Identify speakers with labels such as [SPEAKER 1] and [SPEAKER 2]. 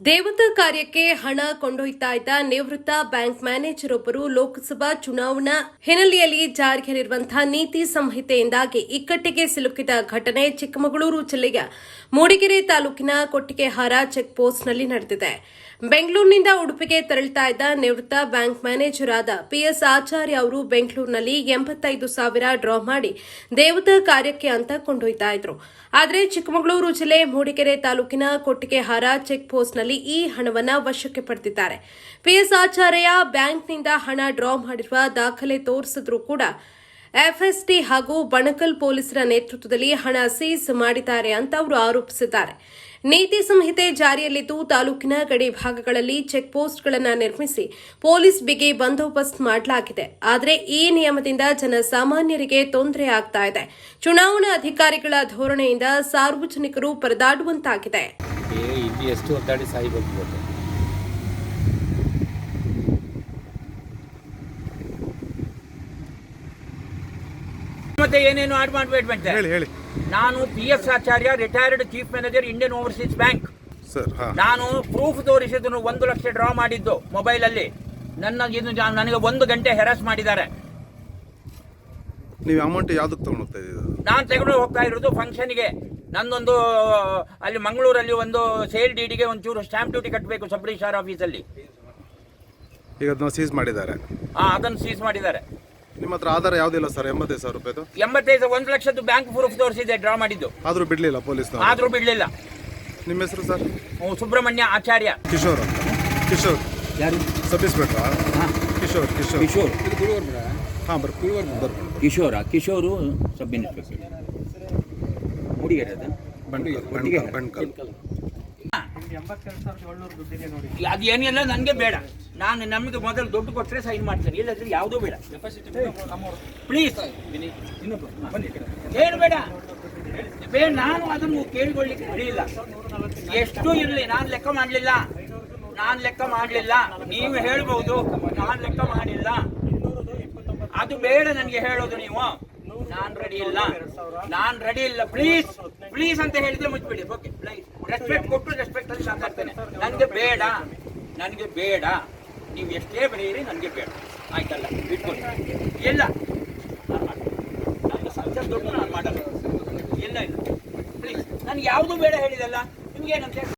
[SPEAKER 1] ದೇವತಾ ಕಾರ್ಯಕ್ಕೆ ಹಣ ಕೊಂಡೊಯ್ತಾ ಇದ್ದ ನಿವೃತ್ತ ಬ್ಯಾಂಕ್ ಮ್ಯಾನೇಜರ್ ಒಬ್ಬರು ಲೋಕಸಭಾ ಚುನಾವಣಾ ಹಿನ್ನೆಲೆಯಲ್ಲಿ ಜಾರಿಯಲ್ಲಿರುವಂತಹ ನೀತಿ ಸಂಹಿತೆಯಿಂದಾಗಿ ಇಕ್ಕಟ್ಟಿಗೆ ಸಿಲುಕಿದ ಘಟನೆ ಚಿಕ್ಕಮಗಳೂರು ಜಿಲ್ಲೆಯ ಮೂಡಿಗೆರೆ ತಾಲೂಕಿನ ಕೊಟ್ಟಿಗೆಹಾರ ಚೆಕ್ ಪೋಸ್ಟ್ನಲ್ಲಿ ನಡೆದಿದೆ. ಬೆಂಗಳೂರಿನಿಂದ ಉಡುಪಿಗೆ ತೆರಳುತ್ತಾ ಇದ್ದ ನಿವೃತ್ತ ಬ್ಯಾಂಕ್ ಮ್ಯಾನೇಜರ್ ಆದ ಪಿಎಸ್ ಆಚಾರ್ಯ ಅವರು ಬೆಂಗಳೂರಿನಲ್ಲಿ ಎಂಬತ್ತೈದು ಸಾವಿರ ಡ್ರಾ ಮಾಡಿ ದೇವತಾ ಕಾರ್ಯಕ್ಕೆ ಅಂತ ಕೊಂಡೊಯ್ತಾ ಇದ್ರು. ಆದರೆ ಚಿಕ್ಕಮಗಳೂರು ಜಿಲ್ಲೆ ಮೂಡಿಗೆರೆ ತಾಲೂಕಿನ ಕೊಟ್ಟಿಗೆಹಾರ ಚೆಕ್ ಪೋಸ್ಟ್ನಲ್ಲಿ ಈ ಹಣವನ್ನು ವಶಕ್ಕೆ ಪಡೆದಿದ್ದಾರೆ ಪಿಎಸ್ ಆಚಾರ್ಯ ಬ್ಯಾಂಕ್ನಿಂದ ಹಣ ಡ್ರಾ ಮಾಡಿರುವ ದಾಖಲೆ ತೋರಿಸಿದ್ರೂ ಕೂಡ ಎಫ್ಎಸ್ಟಿ ಹಾಗೂ ಬಣಕಲ್ ಪೊಲೀಸರ ನೇತೃತ್ವದಲ್ಲಿ ಹಣ ಸೀಸ್ ಮಾಡಿದ್ದಾರೆ ಅಂತ ಅವರು ಆರೋಪಿಸಿದ್ದಾರೆ. ನೀತಿ ಸಂಹಿತೆ ಜಾರಿಯಲ್ಲಿದ್ದು ತಾಲೂಕಿನ ಗಡಿ ಭಾಗಗಳಲ್ಲಿ ಚೆಕ್ ಪೋಸ್ಟ್ಗಳನ್ನು ನಿರ್ಮಿಸಿ ಪೊಲೀಸ್ ಬಿಗಿ ಬಂದೋಬಸ್ತ್ ಮಾಡಲಾಗಿದೆ. ಆದರೆ ಈ ನಿಯಮದಿಂದ ಜನಸಾಮಾನ್ಯರಿಗೆ ತೊಂದರೆ ಆಗ್ತಾ ಇದೆ. ಚುನಾವಣಾ ಅಧಿಕಾರಿಗಳ ಧೋರಣೆಯಿಂದ ಸಾರ್ವಜನಿಕರು ಪರದಾಡುವಂತಾಗಿದೆ.
[SPEAKER 2] ಏ ಇಲ್ಲಿ ಎಷ್ಟು ಒದ್ದಾಡಿ ಸಾಯ್ಬೇಕು ಇವತ್ತು
[SPEAKER 3] ಮತ್ತೆ ಏನೇನು ಆಡ್ ಮಾಡಬೇಡ್ಬಂತೆ
[SPEAKER 4] ಹೇಳಿ ಹೇಳಿ.
[SPEAKER 3] ನಾನು P S Acharya retired chief manager Indian Overseas Bank
[SPEAKER 4] sir
[SPEAKER 3] ನಾನು ಪ್ರೂಫ್ ತೋರಿಸಿದ್ರು ಒಂದು ಲಕ್ಷ ಡ್ರಾ ಮಾಡಿದ್ದು ಮೊಬೈಲ್ ಅಲ್ಲಿ. ನನ್ನ ಇದು ಜಾ- ನನಗೆ ಒಂದು ಗಂಟೆ ಹೆರಾಸ್ ಮಾಡಿದ್ದಾರೆ.
[SPEAKER 4] ನೀವು ಅಮೌಂಟ್ ಯಾವ್ದಕ್ಕೆ ತಗೊಂಡು ಹೋಗ್ತಾ ಇದ್ದೀರಾ?
[SPEAKER 3] ನಾನು ತೆಗೆದು ಹೋಗ್ತಾ ಇರೋದು ಫಂಕ್ಷನ್ಗೆ ನಂದೊಂದು ಅಲ್ಲಿ ಮಂಗಳೂರಲ್ಲಿ ಒಂದು ಸೇಲ್ ಡಿಡಿಗೆ ಒಂಚೂರು ಸ್ಟಾಂಪ್ ಡ್ಯೂಟಿ ಕಟ್ಟಬೇಕು ಸಬ್ ರಿಜಿಸ್ಟ್ರಾರ್ ಆಫೀಸಲ್ಲಿ
[SPEAKER 4] ಈಗ ಅದನ್ನ ಸೀಸ್ ಮಾಡಿದ್ದಾರೆ.
[SPEAKER 3] ಆ, ಅದನ್ನು ಸೀಸ್ ಮಾಡಿದ್ದಾರೆ.
[SPEAKER 4] ನಿಮ್ಮ ಹತ್ರ ಆಧಾರ ಯಾವುದಿಲ್ಲ ಸರ್? ಎಂಬತ್ತೈದು ಸಾವಿರ ರೂಪಾಯಿದು?
[SPEAKER 3] ಎಂಬತ್ತೈದು ಒಂದು ಲಕ್ಷದ್ದು ಬ್ಯಾಂಕ್ ಪ್ರೂಫ್ ತೋರಿಸಿದೆ ಡ್ರಾ ಮಾಡಿದ್ದು.
[SPEAKER 4] ಆದರೂ ಬಿಡಲಿಲ್ಲ ಪೊಲೀಸ್
[SPEAKER 3] ಆದರೂ ಬಿಡಲಿಲ್ಲ.
[SPEAKER 4] ನಿಮ್ಮ ಹೆಸರು ಸರ್?
[SPEAKER 3] ಸುಬ್ರಹ್ಮಣ್ಯ ಆಚಾರ್ಯ.
[SPEAKER 4] ಕಿಶೋರ್ ಅಂತ. ಕಿಶೋರ್.
[SPEAKER 5] ಯಾರು?
[SPEAKER 4] ಸಬ್ ಇನ್ಸ್ಪೆಕ್ಟ್ರಾ ಕಿಶೋರ್ ಕಿಶೋರ್.
[SPEAKER 5] ಕಿಶೋರ್. ಇದು ತುಳುವರ್ ಬಿಡ
[SPEAKER 4] ಹಾಂ ಕಿಶೋರ್
[SPEAKER 5] ಕಿಶೋರ? ಕಿಶೋರು ಸಬ್ ಇನ್ಸ್ಪೆಕ್ಟರ್ ಅದು?
[SPEAKER 3] ಏನಿಲ್ಲ ನನಗೆ ಬೇಡ. ನಾನು ನಮಗೆ ಮೊದಲು ದುಡ್ಡು ಕೊಟ್ಟರೆ ಸೈನ್ ಮಾಡ್ತೇನೆ. ಇಲ್ಲದ್ರೆ ಯಾವುದೂ ಬೇಡ. ಪ್ಲೀಸ್ ಏನು ಬೇಡ. ಬೇಡ ನಾನು ಅದನ್ನು ಕೇಳಿಕೊಳ್ಳಿಕ್ಕೆ ಹೇಳಿಲ್ಲ ಎಷ್ಟು ಇರಲಿ ನಾನು ಲೆಕ್ಕ ಮಾಡಲಿಲ್ಲ. ನಾನು ಲೆಕ್ಕ ಮಾಡಲಿಲ್ಲ. ನೀವು ಹೇಳ್ಬೋದು. ನಾನು ಲೆಕ್ಕ ಮಾಡಿಲ್ಲ. ಅದು ಬೇಡ ನನಗೆ ಹೇಳೋದು ನೀವು. ನಾನು ರೆಡಿ ಇಲ್ಲ. ನಾನು ರೆಡಿ ಇಲ್ಲ. ಪ್ಲೀಸ್ ಪ್ಲೀಸ್ ಅಂತ ಹೇಳಿದ್ರೆ ಮುಚ್ಚಬೇಡಿ. ಓಕೆ ರೆಸ್ಪೆಕ್ಟ್ ಕೊಟ್ಟು ರೆಸ್ಪೆಕ್ಟ್ ಅಲ್ಲಿ ಮಾತಾಡ್ತೇನೆ ನನಗೆ ಬೇಡ. ನನಗೆ ಬೇಡ. ನೀವು ಎಷ್ಟೇ ಬರೆಯಿರಿ ನನಗೆ ಬೇಡ. ಆಯ್ತಲ್ಲ, ಬಿಟ್ಕೊಳ್ಳಿ. ಇಲ್ಲ. ನನ್ನ ಸಂಸಾರ ದುಡ್ಡು ನಾನು ಮಾಡಲ್ಲ. ಇಲ್ಲ ಇಲ್ಲ. ಪ್ಲೀಸ್ ನನಗೆ ಯಾವುದು ಬೇಡ ಹೇಳಿದಲ್ಲ. ನಿಮ್ಗೆ ಏನಂತೆ?